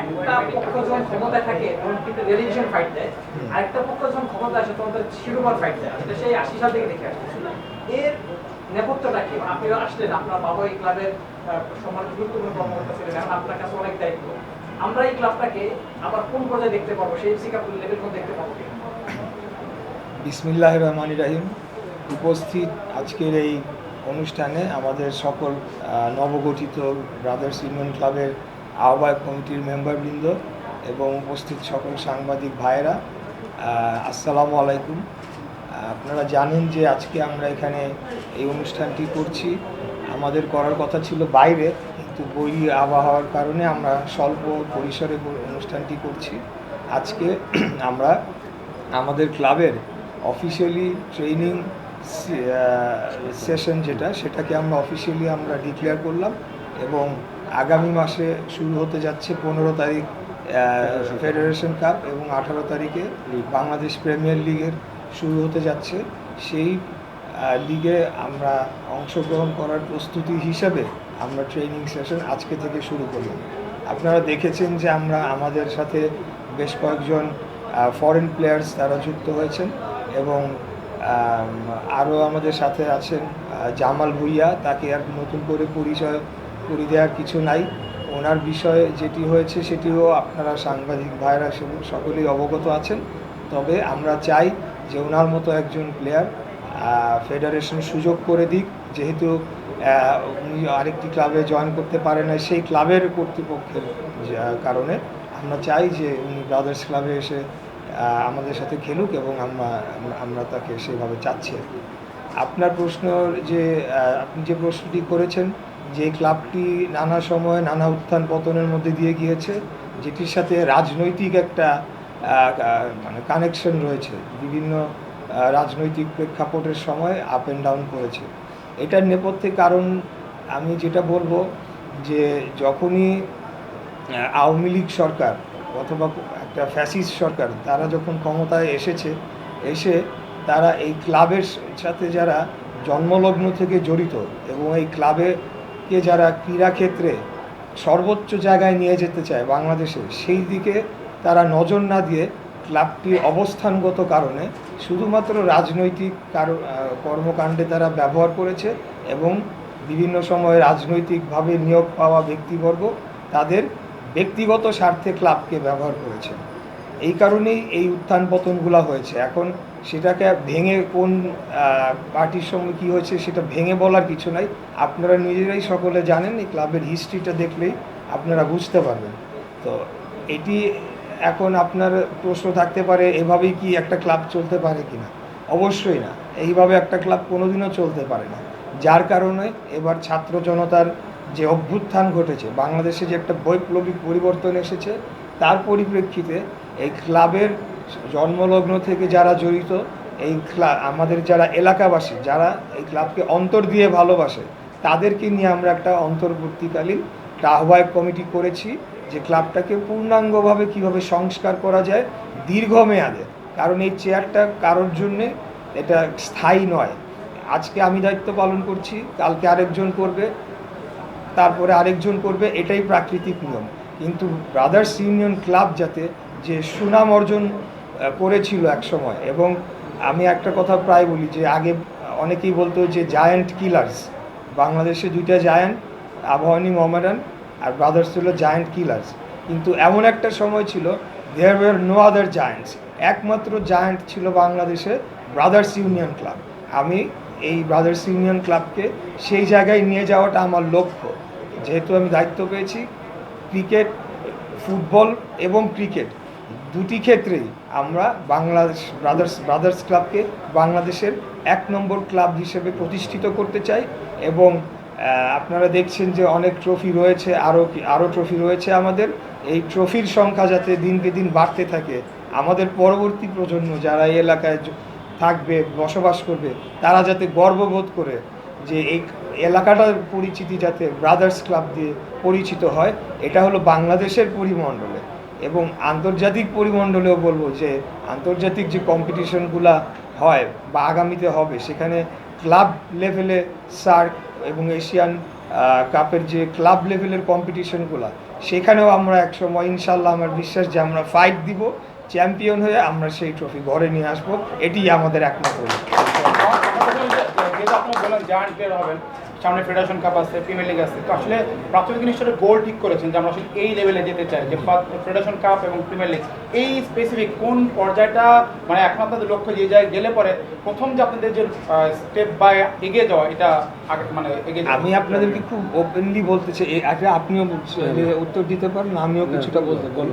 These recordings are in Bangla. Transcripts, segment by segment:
একটা পক্ষ যখন ক্ষমতায় থাকে তখন কিন্তু ফাইট দেয়। আরেকটা পক্ষ যখন ক্ষমতা আসে তখন শিরোপার ফাইট দেয়। সেই আশি সাল থেকে দেখে আসছে। এর নেপথ্যটা কি? আসলেন আপনার বাবা এই ক্লাবের সমান গুরুত্বপূর্ণ কর্মকর্তা ছিলেন এখন আপনার কাছে অনেক দায়িত্ব। আমরা এই ক্লাবটাকে আবার কোন পর্যায়ে দেখতে পাবো? সেই সিকাপুর লেভেল কোন দেখতে পাবো? বিসমিল্লাহ রহমান রাহিম। উপস্থিত আজকের এই অনুষ্ঠানে আমাদের সকল নবগঠিত ব্রাদার্স ইউনিয়ন ক্লাবের আহ্বায়ক কমিটির মেম্বারবৃন্দ এবং উপস্থিত সকল সাংবাদিক ভাইয়েরা আসসালামু আলাইকুম। আপনারা জানেন যে আজকে আমরা এখানে এই অনুষ্ঠানটি করছি। আমাদের করার কথা ছিল বাইরে, কিন্তু বই আবহাওয়ার কারণে আমরা স্বল্প পরিসরে অনুষ্ঠানটি করছি। আজকে আমরা আমাদের ক্লাবের অফিসিয়ালি ট্রেনিং সেশন যেটা, সেটাকে আমরা অফিসিয়ালি আমরা ডিক্লেয়ার করলাম এবং আগামী মাসে শুরু হতে যাচ্ছে পনেরো তারিখ ফেডারেশন কাপ এবং আঠারো তারিখে বাংলাদেশ প্রিমিয়ার লিগের শুরু হতে যাচ্ছে। সেই লিগে আমরা অংশগ্রহণ করার প্রস্তুতি হিসাবে আমরা ট্রেনিং সেশন আজকে থেকে শুরু করলাম। আপনারা দেখেছেন যে আমরা আমাদের সাথে বেশ কয়েকজন ফরেন প্লেয়ার্স তারা যুক্ত হয়েছেন এবং আরও আমাদের সাথে আছেন জামাল ভুইয়া তাকে আর নতুন করে পরিচয় করে দেওয়ার কিছু নাই। ওনার বিষয়ে যেটি হয়েছে সেটিও আপনারা সাংবাদিক ভাইরা সকলেই অবগত আছেন। তবে আমরা চাই যে ওনার মতো একজন প্লেয়ার ফেডারেশন সুযোগ করে দিক। যেহেতু উনি আরেকটি ক্লাবে জয়েন করতে পারে না সেই ক্লাবের কর্তৃপক্ষের কারণে আমরা চাই যে উনি ব্রাদার্স ক্লাবে এসে আমাদের সাথে খেলুক এবং আমরা, আমরা- তাকে সেভাবে চাচ্ছি আপনার প্রশ্ন যে আপনি যে প্রশ্নটি করেছেন যে ক্লাবটি নানা সময় নানা উত্থান পতনের মধ্যে দিয়ে গিয়েছে, যেটির সাথে রাজনৈতিক একটা মানে কানেকশন রয়েছে। বিভিন্ন রাজনৈতিক প্রেক্ষাপটের সময় আপ অ্যান্ড ডাউন করেছে। এটার নেপথ্যে কারণ আমি যেটা বলব যে যখনই আওয়ামী লীগ সরকার অথবা একটা ফ্যাসিস্ট সরকার, তারা যখন ক্ষমতায় এসেছে, এসে তারা এই ক্লাবের সাথে যারা জন্মলগ্ন থেকে জড়িত এবং এই ক্লাবেকে যারা ক্রীড়াক্ষেত্রে সর্বোচ্চ জায়গায় নিয়ে যেতে চায় বাংলাদেশে, সেই দিকে তারা নজর না দিয়ে ক্লাবটি অবস্থানগত কারণে শুধুমাত্র রাজনৈতিক কর্মকাণ্ডে তারা ব্যবহার করেছে এবং বিভিন্ন সময়ে রাজনৈতিকভাবে নিয়োগ পাওয়া ব্যক্তিবর্গ তাদের ব্যক্তিগত স্বার্থে ক্লাবকে ব্যবহার করেছে। এই কারণেই এই উত্থান পতনগুলো হয়েছে। এখন সেটাকে ভেঙে কোন পার্টির সঙ্গে কী হয়েছে সেটা ভেঙে বলার কিছু নাই। আপনারা নিজেরাই সকলে জানেন, এই ক্লাবের হিস্ট্রিটা দেখলেই আপনারা বুঝতে পারবেন। তো এটি এখন আপনার প্রশ্ন থাকতে পারে, এভাবেই কি একটা ক্লাব চলতে পারে কিনা? অবশ্যই না। এইভাবে একটা ক্লাব কোনোদিনও চলতে পারে না। যার কারণে এবার ছাত্র জনতার যে অভ্যুত্থান ঘটেছে, বাংলাদেশে যে একটা বৈপ্লবিক পরিবর্তন এসেছে, তার পরিপ্রেক্ষিতে এই ক্লাবের জন্মলগ্ন থেকে যারা জড়িত, এই ক্লা, আমাদের যারা এলাকাবাসী, যারা এই ক্লাবকে অন্তর দিয়ে ভালোবাসে, তাদেরকে নিয়ে আমরা একটা অন্তর্বর্তীকালীন আহ্বায়ক কমিটি করেছি যে ক্লাবটাকে পূর্ণাঙ্গভাবে কীভাবে সংস্কার করা যায় দীর্ঘমেয়াদে। কারণ এই চেয়ারটা কারোর জন্যে এটা স্থায়ী নয়। আজকে আমি দায়িত্ব পালন করছি, কালকে আরেকজন করবে, তারপরে আরেকজন করবে, এটাই প্রাকৃতিক নিয়ম। কিন্তু ব্রাদার্স ইউনিয়ন ক্লাব যাতে যে সুনাম অর্জন করেছিল এক সময় এবং আমি একটা কথা প্রায় বলি যে, আগে অনেকেই বলতো যে জায়ান্ট কিলার্স বাংলাদেশে দুইটা জায়ান্ট আবহাওয়ানি মোহামেডান আর ব্রাদার্স ছিল জায়ান্ট কিলার্স কিন্তু এমন একটা সময় ছিল there were no other giants একমাত্র জায়ান্ট ছিল বাংলাদেশে ব্রাদার্স ইউনিয়ন ক্লাব আমি এই ব্রাদার্স ইউনিয়ন ক্লাবকে সেই জায়গায় নিয়ে যাওয়াটা আমার লক্ষ্য। যেহেতু আমি দায়িত্ব পেয়েছি ক্রিকেট ফুটবল এবং ক্রিকেট দুটি ক্ষেত্রেই আমরা বাংলাদেশ ব্রাদার্স ব্রাদার্স ক্লাবকে বাংলাদেশের এক নম্বর ক্লাব হিসেবে প্রতিষ্ঠিত করতে চাই এবং আপনারা দেখছেন যে অনেক ট্রফি রয়েছে আরও আরও ট্রফি রয়েছে আমাদের। এই ট্রফির সংখ্যা যাতে দিনকে দিন বাড়তে থাকে, আমাদের পরবর্তী প্রজন্ম যারা এই এলাকায় থাকবে, বসবাস করবে, তারা যাতে গর্ববোধ করে যে এই এলাকাটার পরিচিতি যাতে ব্রাদার্স ক্লাব দিয়ে পরিচিত হয়, এটা হলো বাংলাদেশের পরিমণ্ডলে। এবং আন্তর্জাতিক পরিমণ্ডলেও বলব যে আন্তর্জাতিক যে কম্পিটিশনগুলা হয় বা আগামীতে হবে সেখানে ক্লাব লেভেলে সার্ক এবং এশিয়ান কাপের যে ক্লাব লেভেলের কম্পিটিশনগুলো সেখানেও আমরা এক সময় ইনশাল্লাহ আমার বিশ্বাস যে আমরা ফাইট দিব চ্যাম্পিয়ন হয়ে আমরা সেই ট্রফি ঘরে নিয়ে আসব এটি আমাদের একমাত্র বলেন সামনে ফেডারেশন কাপ আছে প্রিমিয়ার লিগ আছে। তো আসলে প্রাথমিক নিশ্চয় গোল ঠিক করেছেন যে আমরা আসলে এই লেভেলে যেতে চাই যে ফেডারেশন কাপ এবং প্রিমিয়ার লিগ এই স্পেসিফিক কোন পর্যায়টা মানে এখন আপনাদের লক্ষ্য যে যায় গেলে পরে প্রথম যে আপনাদের যে স্টেপ বাই এগিয়ে যাওয়া এটা মানে এগিয়ে আমি আপনাদেরকে খুব ওপেনলি বলতে চাই এ- আচ্ছা আপনিও উত্তর দিতে পারেন আমিও কিছুটা বলতে পারি।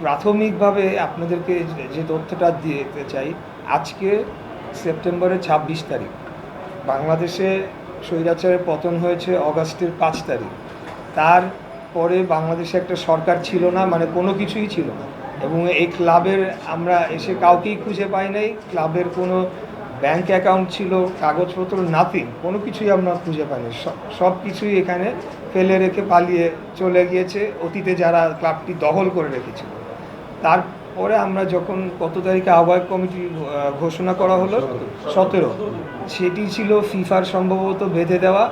প্রাথমিকভাবে আপনাদেরকে যে- যে তথ্যটা দিতে চাই আজকে সেপ্টেম্বরের ছাব্বিশ তারিখ বাংলাদেশে স্বৈরাচারের পতন হয়েছে অগাস্টের পাঁচ তারিখ। তারপরে বাংলাদেশে একটা সরকার ছিল না মানে কোনো কিছুই ছিল না। এবং এই ক্লাবের আমরা এসে কাউকেই খুঁজে পাই নাই, ক্লাবের কোনো ব্যাংক অ্যাকাউন্ট ছিল, কাগজপত্র নাথিং, কোনো কিছুই আমরা খুঁজে পাইনি সব কিছুই এখানে ফেলে রেখে পালিয়ে চলে গিয়েছে। অতীতে যারা ক্লাবটি দখল করে রেখেছিল তারপরে আমরা যখন কত তারিখে আহ্বায়ক কমিটি ঘোষণা করা হলো, সতেরো। সেটি ছিল ফিফার সম্ভবত বেঁধে দেওয়া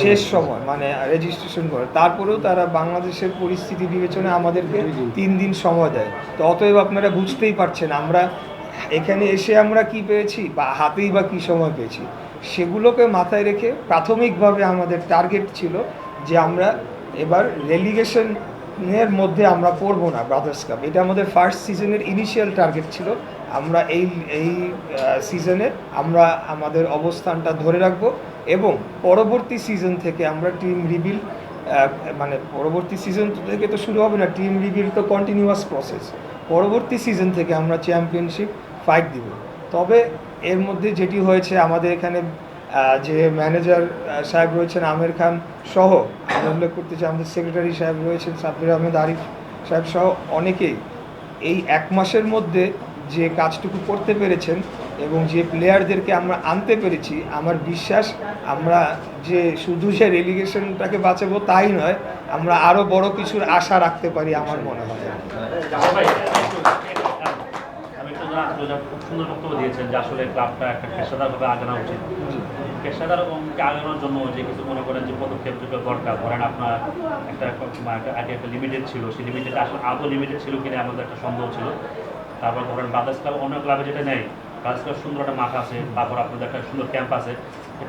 শেষ সময় মানে রেজিস্ট্রেশন করে। তারপরেও তারা বাংলাদেশের পরিস্থিতি বিবেচনায় আমাদেরকে তিন দিন সময় দেয়। তো অতএব আপনারা বুঝতেই পারছেন, আমরা এখানে এসে আমরা কি পেয়েছি, বা হাতেই বা কী সময় পেয়েছি, সেগুলোকে মাথায় রেখে প্রাথমিকভাবে আমাদের টার্গেট ছিল যে আমরা এবার রেলিগেশন এর মধ্যে আমরা পড়ব না ব্রাদার্স কাপ এটা আমাদের ফার্স্ট সিজনের ইনিশিয়াল টার্গেট ছিল। আমরা এই এই সিজনে আমরা আমাদের অবস্থানটা ধরে রাখব এবং পরবর্তী সিজন থেকে আমরা টিম রিবিল মানে পরবর্তী সিজন থেকে তো শুরু হবে না টিম রিবিল তো কন্টিনিউয়াস প্রসেস পরবর্তী সিজন থেকে আমরা চ্যাম্পিয়নশিপ ফাইট দিব। তবে এর মধ্যে যেটি হয়েছে, আমাদের এখানে যে ম্যানেজার সাহেব রয়েছেন, আমির খান সহ আমি উল্লেখ করতে চাই, আমাদের সেক্রেটারি সাহেব রয়েছেন, সাব্বির আহমেদ আরিফ সাহেব সহ অনেকেই। এই এক মাসের মধ্যে যে কাজটুকু করতে পেরেছেন এবং যে প্লেয়ারদেরকে আমরা আনতে পেরেছি, আমার বিশ্বাস আমরা যে শুধু সে রেলিগেশনটাকে বাঁচাবো তাই নয়, আমরা আরও বড় কিছুর আশা রাখতে পারি, আমার মনে হয় জামাল ভাই, আমি একটু জানতে চাই, খুব সুন্দর বক্তব্য দিয়েছেন যে আসলে ক্লাবটা একটা পেশাদারভাবে আগানো উচিত। পেশাদার আগানোর জন্য যে কিছু মনে করেন যে পদক্ষেপ যেগুলো দরকার। ধরেন আপনার একটা একটা লিমিটেড ছিল, সেই লিমিটেড আসলে আদৌ লিমিটেড ছিল কিনা আমাদের একটা সন্দেহ ছিল। তারপর ধরেন বাদাস ক্লাব অন্য ক্লাবে যেটা নেই বাদাস ক্লাব সুন্দর একটা মাঠ আছে, তারপর আপনাদের একটা সুন্দর ক্যাম্প আছে।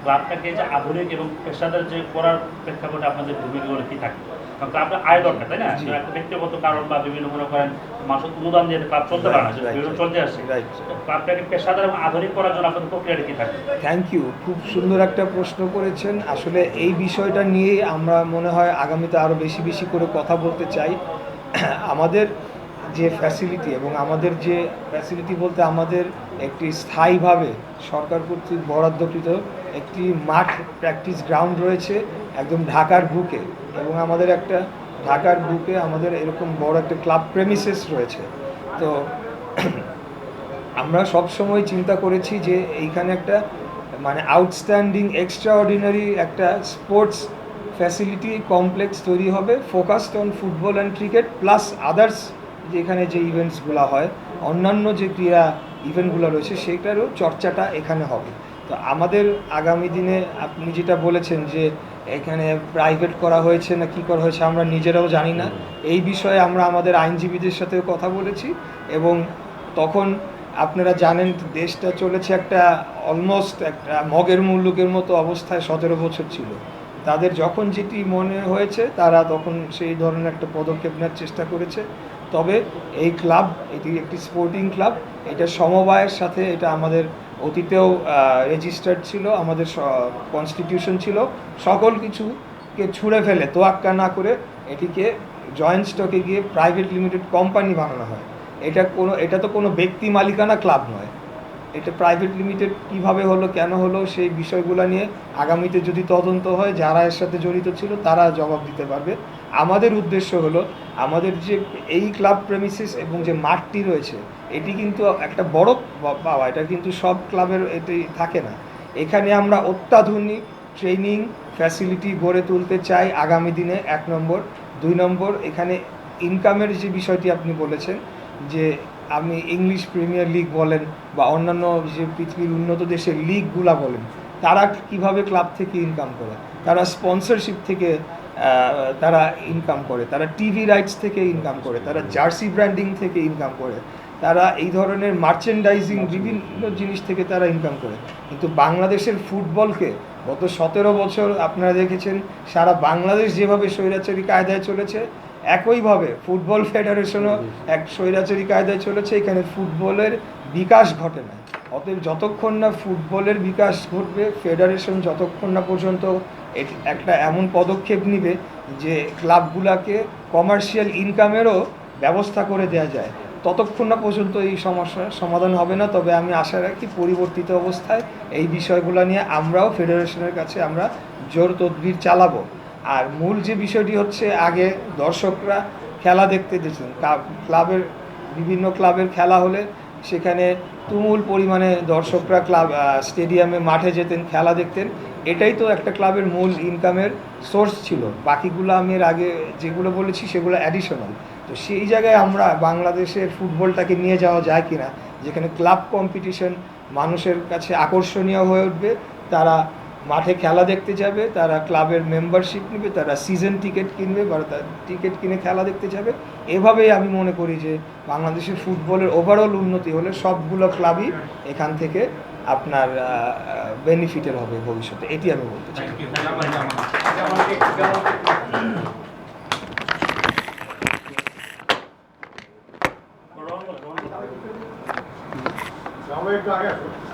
ক্লাবটাকে যে আধুনিক এবং পেশাদার যে করার প্রেক্ষাপটে আপনাদের ভূমিকাগুলো কী থাকে? কারণ ক্লাবটা আয় দরকার তাই না? জি। তো একটা ব্যক্তিগত কারণ বা বিভিন্ন মনে করেন মাসুদ অনুদান দিয়ে ক্লাব চলতে পারে না Right, right, বিভিন্ন চলতে আসছে Right. তো ক্লাবটাকে পেশাদার এবং আধুনিক করার জন্য আপনাদের প্রক্রিয়াটা কী থাকে? থ্যাংক ইউ খুব সুন্দর একটা প্রশ্ন করেছেন। আসলে এই বিষয়টা নিয়েই আমরা মনে হয় আগামীতে আরও বেশি বেশি করে কথা বলতে চাই। আমাদের যে ফ্যাসিলিটি এবং আমাদের যে ফ্যাসিলিটি বলতে আমাদের একটি স্থায়ীভাবে সরকার কর্তৃক বরাদ্দকৃত একটি মাঠ প্র্যাকটিস গ্রাউন্ড রয়েছে একদম ঢাকার বুকে এবং আমাদের একটা ঢাকার বুকে আমাদের এরকম বড় একটা ক্লাব প্রেমিসেস রয়েছে। তো আমরা সব সময় চিন্তা করেছি যে এইখানে একটা মানে আউটস্ট্যান্ডিং এক্সট্রা অর্ডিনারি একটা স্পোর্টস ফ্যাসিলিটি কমপ্লেক্স তৈরি হবে focused on football and cricket plus others যেখানে যে ইভেন্টসগুলো হয়, অন্যান্য যে ক্রীড়া ইভেন্টগুলো রয়েছে, সেটারও চর্চাটা এখানে হবে। তো আমাদের আগামী দিনে আপনি যেটা বলেছেন যে এখানে প্রাইভেট করা হয়েছে না কি করা হয়েছে আমরা নিজেরাও জানি না। এই বিষয়ে আমরা আমাদের আইনজীবীদের সাথেও কথা বলেছি এবং তখন আপনারা জানেন দেশটা চলেছে একটা অলমোস্ট একটা মগের মুল্লুকের মতো অবস্থায় সতেরো বছর ছিল। তাদের যখন যেটি মনে হয়েছে তারা তখন সেই ধরনের একটা পদক্ষেপ নেওয়ার চেষ্টা করেছে। তবে এই ক্লাব এটি একটি স্পোর্টিং ক্লাব এটা সমবায়ের সাথে এটা আমাদের অতীতেও রেজিস্টার্ড ছিল, আমাদের কনস্টিটিউশন ছিল, সকল কিছুকে ছুঁড়ে ফেলে, তোয়াক্কা না করে এটিকে জয়েন্ট স্টকে গিয়ে প্রাইভেট লিমিটেড কোম্পানি বানানো হয়। এটা কোনো, এটা তো কোনো ব্যক্তি মালিকানা ক্লাব নয়। এটা প্রাইভেট লিমিটেড কীভাবে হলো, কেন হলো, সেই বিষয়গুলো নিয়ে আগামীতে যদি তদন্ত হয়, যারা এর সাথে জড়িত ছিল, তারা জবাব দিতে পারবে। আমাদের উদ্দেশ্য হলো, আমাদের যে এই ক্লাব প্রেমিসিস এবং যে মাঠটি রয়েছে, এটি কিন্তু একটা বড় পাওয়া এটা কিন্তু সব ক্লাবের এটি থাকে না। এখানে আমরা অত্যাধুনিক ট্রেনিং ফ্যাসিলিটি গড়ে তুলতে চাই আগামী দিনে, এক নম্বর। দুই নম্বর, এখানে ইনকামের যে বিষয়টি আপনি বলেছেন, যে আমি ইংলিশ প্রিমিয়ার লিগ বলেন বা অন্যান্য যে পৃথিবীর উন্নত দেশের লিগগুলা বলেন, তারা কীভাবে ক্লাব থেকে ইনকাম করে? তারা স্পন্সরশিপ থেকে তারা ইনকাম করে, তারা টিভি রাইটস থেকে ইনকাম করে, তারা জার্সি ব্র্যান্ডিং থেকে ইনকাম করে, তারা এই ধরনের মার্চেন্ডাইজিং বিভিন্ন জিনিস থেকে তারা ইনকাম করে। কিন্তু বাংলাদেশের ফুটবলকে গত সতেরো বছর আপনারা দেখেছেন, সারা বাংলাদেশ যেভাবে স্বৈরাচারী কায়দায় চলেছে একইভাবে ফুটবল ফেডারেশনও এক স্বৈরাচারী কায়দায় চলেছে, এখানে ফুটবলের বিকাশ ঘটে না। অতএব যতক্ষণ না ফুটবলের বিকাশ ঘটবে, ফেডারেশন যতক্ষণ না পর্যন্ত একটা এমন পদক্ষেপ নিবে যে ক্লাবগুলোকে কমার্শিয়াল ইনকামেরও ব্যবস্থা করে দেওয়া যায়। ততক্ষণ না পর্যন্ত এই সমস্যার সমাধান হবে না, তবে আমি আশা রাখি পরিবর্তিত অবস্থায় এই বিষয়গুলো নিয়ে আমরাও ফেডারেশনের কাছে আমরা জোর তদবির চালাবো। আর মূল যে বিষয়টি হচ্ছে, আগে দর্শকরা খেলা দেখতে দিয়েছেন ক্লাবের, বিভিন্ন ক্লাবের খেলা হলে সেখানে তুমুল পরিমাণে দর্শকরা ক্লাব স্টেডিয়ামে মাঠে যেতেন, খেলা দেখতেন। এটাই তো একটা ক্লাবের মূল ইনকামের সোর্স ছিল। বাকিগুলো আমি এর আগে যেগুলো বলেছি সেগুলো অ্যাডিশনাল তো সেই জায়গায় আমরা বাংলাদেশের ফুটবলটাকে নিয়ে যাওয়া যায় কিনা, যেখানে ক্লাব কম্পিটিশন মানুষের কাছে আকর্ষণীয় হয়ে উঠবে, তারা মাঠে খেলা দেখতে যাবে তারা ক্লাবের মেম্বারশিপ নেবে তারা সিজন টিকিট কিনবে বা তার টিকিট কিনে খেলা দেখতে যাবে। এভাবেই আমি মনে করি যে বাংলাদেশের ফুটবলের ওভারঅল উন্নতি হলে সবগুলো ক্লাবই এখান থেকে আপনার বেনিফিটের হবে ভবিষ্যতে। এটি আমি বলতে চাই। করো।